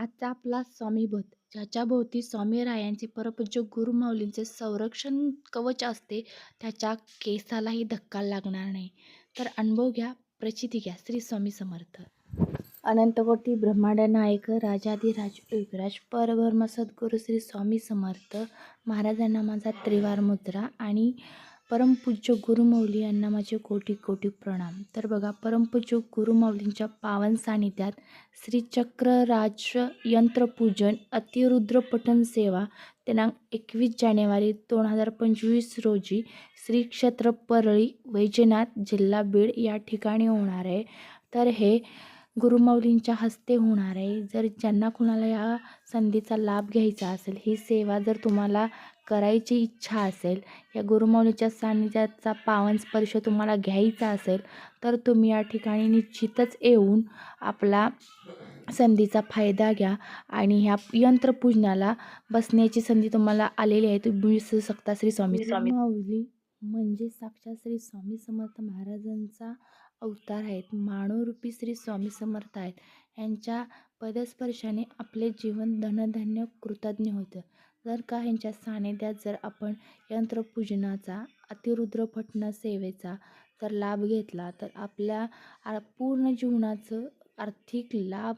आजचा आपला स्वामीभूत ज्याच्या भोवती स्वामीरायांचे परपूज्य गुरुमाऊलींचे संरक्षण कवच असते त्याच्या केसालाही धक्का लागणार नाही. तर अनुभव घ्या प्रचिती घ्या श्री स्वामी समर्थ. अनंतकोटी ब्रह्मांड नायक राजाधिराज युगराज परब्रह्म सद्गुरू श्री स्वामी समर्थ. महाराजांना माझा त्रिवार मुद्रा आणि परमपूज्य गुरुमौली यांना माझे कोटी कोटी प्रणाम. तर बघा परमपूज्य गुरुमौलींच्या पावन सानिध्यात श्रीचक्र राज यंत्रपूजन अतिरुद्रपठण सेवा दिनांक एकवीस जानेवारी दोन हजार पंचवीस रोजी श्री क्षेत्र परळी वैजनाथ जिल्हा बीड या ठिकाणी होणार आहे. तर हे गुरुमाऊलींच्या हस्ते होणार आहे. जर ज्यांना कुणाला या संधीचा लाभ घ्यायचा असेल ही सेवा जर तुम्हाला करायची इच्छा असेल या गुरुमाऊलीच्या सान्निध्याचा पावन स्पर्श तुम्हाला घ्यायचा असेल तर तुम्ही या ठिकाणी निश्चितच येऊन आपला संधीचा फायदा घ्या आणि ह्या यंत्रपूजनाला बसण्याची संधी तुम्हाला आलेली आहे. तुम्ही विसरू शकता श्री स्वामी. स्वामी. माऊली म्हणजे साक्षात श्री स्वामी समर्थ महाराजांचा अवतार आहेत. मानवरूपी श्री स्वामी समर्थ आहेत. यांच्या पदस्पर्शाने आपले जीवन धनधान्य कृतज्ञ होतं. जर का ह्यांच्या सानिध्यात जर आपण यंत्रपूजनाचा अतिरुद्रपठण सेवेचा जर लाभ घेतला तर आपल्या पूर्ण जीवनाचं आर्थिक लाभ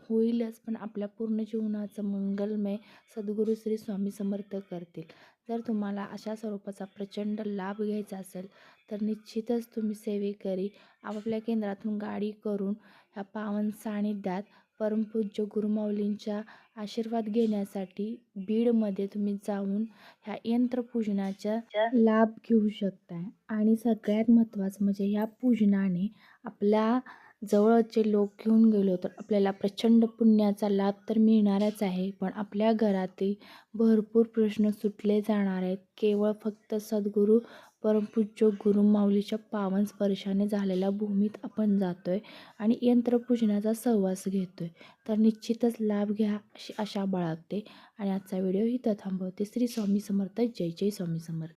होईलच पण आपल्या पूर्ण जीवनाचं मंगलमय सद्गुरू श्री स्वामी समर्थ करतील. जर तुम्हाला अशा स्वरूपाचा प्रचंड लाभ घ्यायचा असेल तर निश्चितच तुम्ही सेवेकरी आपापल्या केंद्रातून गाडी करून ह्या पावन सानिध्यात परमपूज्य गुरुमाऊलींच्या आशीर्वाद घेण्यासाठी बीडमध्ये तुम्ही जाऊन ह्या यंत्रपूजनाचा लाभ घेऊ शकताय. आणि सगळ्यात महत्त्वाचं म्हणजे ह्या पूजनाने आपल्या जवळचे लोक घेऊन गेलो तर आपल्याला प्रचंड पुण्याचा लाभ तर मिळणारच आहे. पण आपल्या घरातील भरपूर प्रश्न सुटले जाणार आहेत. केवळ फक्त सद्गुरू परमपूज्य गुरु माऊलीच्या पावन स्पर्शाने झालेल्या भूमीत आपण जातो आहे आणि यंत्रपूजनाचा सहवास घेतो आहे तर निश्चितच लाभ घ्या अशी आशा बाळगते. आणि आजचा व्हिडिओ इथं थांबवते. श्री स्वामी समर्थ. जय जय स्वामी समर्थ.